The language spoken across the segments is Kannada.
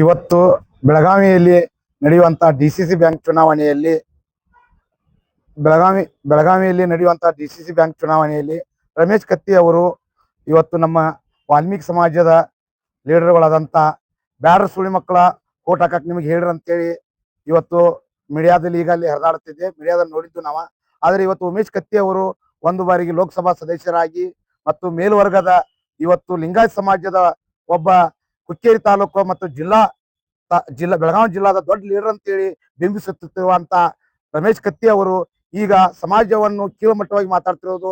ಇವತ್ತು ಬೆಳಗಾವಿಯಲ್ಲಿ ನಡೆಯುವಂತ ಡಿ ಸಿ ಸಿ ಬ್ಯಾಂಕ್ ಚುನಾವಣೆಯಲ್ಲಿ ಬೆಳಗಾವಿ, ಬೆಳಗಾವಿಯಲ್ಲಿ ನಡೆಯುವಂತ ಡಿ ಸಿ ಸಿ ಬ್ಯಾಂಕ್ ಚುನಾವಣೆಯಲ್ಲಿ ರಮೇಶ್ ಕತ್ತಿ ಅವರು ಇವತ್ತು ನಮ್ಮ ವಾಲ್ಮೀಕಿ ಸಮಾಜದ ಲೀಡರ್ಗಳಾದಂತ ಬ್ಯಾಡ್ರ ಸುಳಿ ಮಕ್ಕಳ ಓಟ್ ಹಾಕಕ್ ನಿಮಗೆ ಹೇಳ್ರಿ ಅಂತೇಳಿ ಇವತ್ತು ಮೀಡಿಯಾದಲ್ಲಿ ಈಗ ಅಲ್ಲಿ ಹರಿದಾಡುತ್ತಿದೆ. ಮೀಡಿಯಾದಲ್ಲಿ ನೋಡಿದ್ದು ನಾವು. ಆದ್ರೆ ಇವತ್ತು ಉಮೇಶ್ ಕತ್ತಿ ಅವರು ಒಂದು ಬಾರಿಗೆ ಲೋಕಸಭಾ ಸದಸ್ಯರಾಗಿ ಮತ್ತು ಮೇಲ್ವರ್ಗದ ಇವತ್ತು ಲಿಂಗಾಯತ್ ಸಮಾಜದ ಒಬ್ಬ ಹುಕ್ಕೇರಿ ತಾಲೂಕು ಮತ್ತು ಜಿಲ್ಲಾ ಜಿಲ್ಲಾ, ಬೆಳಗಾವಿ ಜಿಲ್ಲಾದ ದೊಡ್ಡ ಲೀಡರ್ ಅಂತೇಳಿ ಬಿಂಬಿಸುತ್ತಿರುವಂತ ರಮೇಶ್ ಕತ್ತಿ ಅವರು ಈಗ ಸಮಾಜವನ್ನು ಕೀಳುಮಟ್ಟವಾಗಿ ಮಾತಾಡ್ತಿರೋದು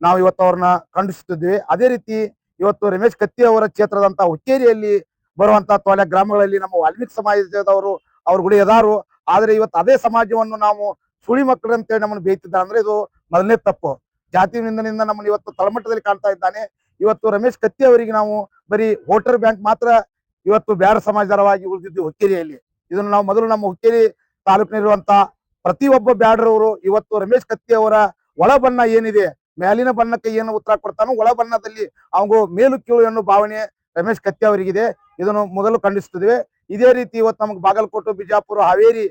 ನಾವು ಇವತ್ತು ಅವ್ರನ್ನ ಖಂಡಿಸುತ್ತಿದ್ವಿ ಅದೇ ರೀತಿ ಇವತ್ತು ರಮೇಶ್ ಕತ್ತಿ ಅವರ ಕ್ಷೇತ್ರದಂತ ಹುಕ್ಕೇರಿಯಲ್ಲಿ ಬರುವಂತ ತೊಲೆ ಗ್ರಾಮಗಳಲ್ಲಿ ನಮ್ಮ ವಾಲ್ಮೀಕಿ ಸಮಾಜದವರು ಅವ್ರ ಗುಡಿ ಎದಾರು ಆದ್ರೆ ಇವತ್ತು ಅದೇ ಸಮಾಜವನ್ನು ನಾವು ಸುಳಿ ಮಕ್ಕಳು ಅಂತೇಳಿ ನಮ್ಮನ್ನು ಬೇಯ್ತಿದ್ದಾರೆ. ಅಂದ್ರೆ ಇದು ಮೊದಲನೇ ತಪ್ಪು. ಜಾತಿ ನಿಂದನಿಂದ ನಮ್ಮನ್ನು ಇವತ್ತು ತಳಮಟ್ಟದಲ್ಲಿ ಕಾಣ್ತಾ ಇದ್ದಾನೆ. ಇವತ್ತು ರಮೇಶ್ ಕತ್ತಿ ಅವರಿಗೆ ನಾವು ಬರೀ ವೋಟರ್ ಬ್ಯಾಂಕ್ ಮಾತ್ರ ಇವತ್ತು ಬ್ಯಾಡ ಸಮಾಜದರವಾಗಿ ಉಳಿದಿದ್ದು ಹುಕ್ಕೇರಿಯಲ್ಲಿ. ಇದನ್ನು ನಾವು ಮೊದಲು ನಮ್ಮ ಹುಕ್ಕೇರಿ ತಾಲೂಕಿನಲ್ಲಿರುವಂತ ಪ್ರತಿಯೊಬ್ಬ ಬ್ಯಾಡ್ರವರು ಇವತ್ತು ರಮೇಶ್ ಕತ್ತಿ ಅವರ ಒಳ ಬಣ್ಣ ಏನಿದೆ ಮೇಲಿನ ಬಣ್ಣಕ್ಕೆ ಏನು ಉತ್ತರ ಕೊಡ್ತಾನೋ ಒಳ ಬಣ್ಣದಲ್ಲಿ ಅವಂಗು ಮೇಲು ಕೀಳು ಎನ್ನುವ ಭಾವನೆ ರಮೇಶ್ ಕತ್ತಿ ಅವರಿಗಿದೆ. ಇದನ್ನು ಮೊದಲು ಖಂಡಿಸುತ್ತಿದ್ದೇವೆ. ಇದೇ ರೀತಿ ಇವತ್ತು ನಮಗೆ ಬಾಗಲಕೋಟೆ, ಬಿಜಾಪುರ, ಹಾವೇರಿ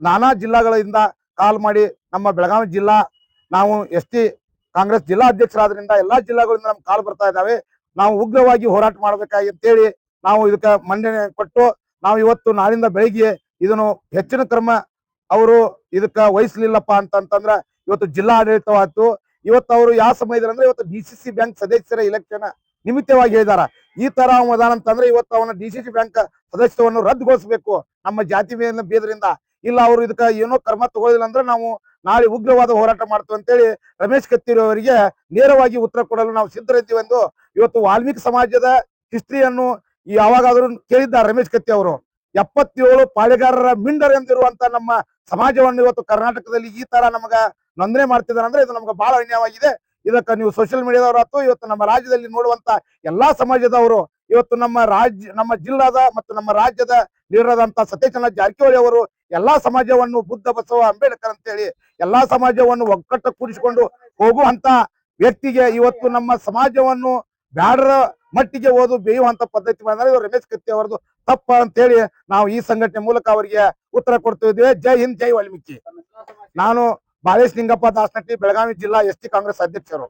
ನಾನಾ ಜಿಲ್ಲಾಗಳಿಂದ ಕಾಲ್ ಮಾಡಿ ನಮ್ಮ ಬೆಳಗಾವಿ ಜಿಲ್ಲಾ ನಾವು ಎಸ್ ಟಿ ಕಾಂಗ್ರೆಸ್ ಜಿಲ್ಲಾ ಅಧ್ಯಕ್ಷರಾದ್ರಿಂದ ಎಲ್ಲಾ ಜಿಲ್ಲಾಗಳಿಂದ ನಮ್ಗೆ ಕಾಲ್ ಬರ್ತಾ ಇದ್ದಾವೆ ನಾವು ಉಗ್ರವಾಗಿ ಹೋರಾಟ ಮಾಡ್ಬೇಕಾಗಿ ಅಂತೇಳಿ ನಾವು ಇದಕ್ಕೆ ಮಂಡನೆ ಕೊಟ್ಟು ನಾವು ಇವತ್ತು ನಾಳಿಂದ ಬೆಳಿಗ್ಗೆ ಇದನ್ನು ಹೆಚ್ಚಿನ ಕ್ರಮ ಅವರು ಇದಕ್ಕ ವಹಿಸ್ಲಿಲ್ಲಪ್ಪ ಅಂತಂತಂದ್ರ ಇವತ್ತು ಜಿಲ್ಲಾ ಆಡಳಿತವಾಯ್ತು ಇವತ್ತು ಅವರು ಯಾವ ಸಮಯದಲ್ಲಿ ಅಂದ್ರೆ ಇವತ್ತು ಡಿ ಬ್ಯಾಂಕ್ ಸದಸ್ಯರ ಇಲೆಕ್ಷನ್ ನಿಮಿತ್ತವಾಗಿ ಹೇಳಿದಾರ. ಈ ತರ ಅವನ ಅಂತಂದ್ರೆ ಇವತ್ತು ಅವನ ಡಿ ಸಿ ಸಿ ಬ್ಯಾಂಕ್ ಸದಸ್ಯವನ್ನು ರದ್ದುಗೊಳಿಸಬೇಕು. ನಮ್ಮ ಜಾತಿ ಬೇದ್ರಿಂದ ಇಲ್ಲ ಅವರು ಇದಕ್ಕ ಏನೋ ಕ್ರಮ ತಗೊಳ್ಳಿಲ್ಲ ಅಂದ್ರೆ ನಾವು ನಾಳೆ ಉಗ್ರವಾದ ಹೋರಾಟ ಮಾಡ್ತೀವಿ ಅಂತೇಳಿ ರಮೇಶ್ ಕತ್ತೀರಿ ಅವರಿಗೆ ನೇರವಾಗಿ ಉತ್ತರ ಕೊಡಲು ನಾವು ಸಿದ್ಧರಿದ್ದೀವಿ ಎಂದು ಇವತ್ತು ವಾಲ್ಮೀಕಿ ಸಮಾಜದ ಹಿಸ್ಟ್ರಿಯನ್ನು ಯಾವಾಗಾದ್ರೂ ಕೇಳಿದ್ದಾರೆ ರಮೇಶ್ ಕತ್ತಿ ಅವರು. ಎಪ್ಪತ್ತೇಳು ಪಾಳೆಗಾರರ ಮಿಂಡರ್ ಎಂದಿರುವಂತ ನಮ್ಮ ಸಮಾಜವನ್ನು ಇವತ್ತು ಕರ್ನಾಟಕದಲ್ಲಿ ಈ ತರ ನಮಗ ನೋಂದಣಿ ಮಾಡ್ತಿದ್ದಾರೆ ಅಂದ್ರೆ ಇದು ನಮ್ಗೆ ಬಹಳ ಅನ್ಯಾಯವಾಗಿದೆ. ಇದಕ್ಕೆ ನೀವು ಸೋಷಿಯಲ್ ಮೀಡಿಯಾದವರು ಅಥವಾ ಇವತ್ತು ನಮ್ಮ ರಾಜ್ಯದಲ್ಲಿ ನೋಡುವಂತ ಎಲ್ಲಾ ಸಮಾಜದವರು, ಇವತ್ತು ನಮ್ಮ ರಾಜ್ಯ, ನಮ್ಮ ಜಿಲ್ಲಾದ ಮತ್ತು ನಮ್ಮ ರಾಜ್ಯದ ಲೀಡರ್ ಸತ್ಯಚಂದ್ರ ಜಾರಕಿಹೊಳಿ ಅವರು ಎಲ್ಲಾ ಸಮಾಜವನ್ನು ಬುದ್ಧ ಬಸವ ಅಂಬೇಡ್ಕರ್ ಅಂತೇಳಿ ಎಲ್ಲಾ ಸಮಾಜವನ್ನು ಒಗ್ಗಟ್ಟು ಕೂಡಿಸಿಕೊಂಡು ಹೋಗುವಂತ ವ್ಯಕ್ತಿಗೆ ಇವತ್ತು ನಮ್ಮ ಸಮಾಜವನ್ನು ಬ್ಯಾಡರ ಮಟ್ಟಿಗೆ ಓದು ಬೇಯುವಂತ ಪದ್ಧತಿ ಬಂದ್ರೆ ಇವರು ರಮೇಶ್ ಕತ್ತಿ ಅವರದು ತಪ್ಪ ಅಂತ ಹೇಳಿ ನಾವು ಈ ಸಂಘಟನೆ ಮೂಲಕ ಅವರಿಗೆ ಉತ್ತರ ಕೊಡ್ತಿದ್ದೇವೆ ಜೈ ಹಿಂದ್, ಜೈ ವಾಲ್ಮೀಕಿ. ನಾನು ಬಾಲೇಶ್ ನಿಂಗಪ್ಪ ದಾಸನಟ್ಟಿ ಬೆಳಗಾವಿ ಜಿಲ್ಲಾ ಎಸ್ ಕಾಂಗ್ರೆಸ್ ಅಧ್ಯಕ್ಷರು.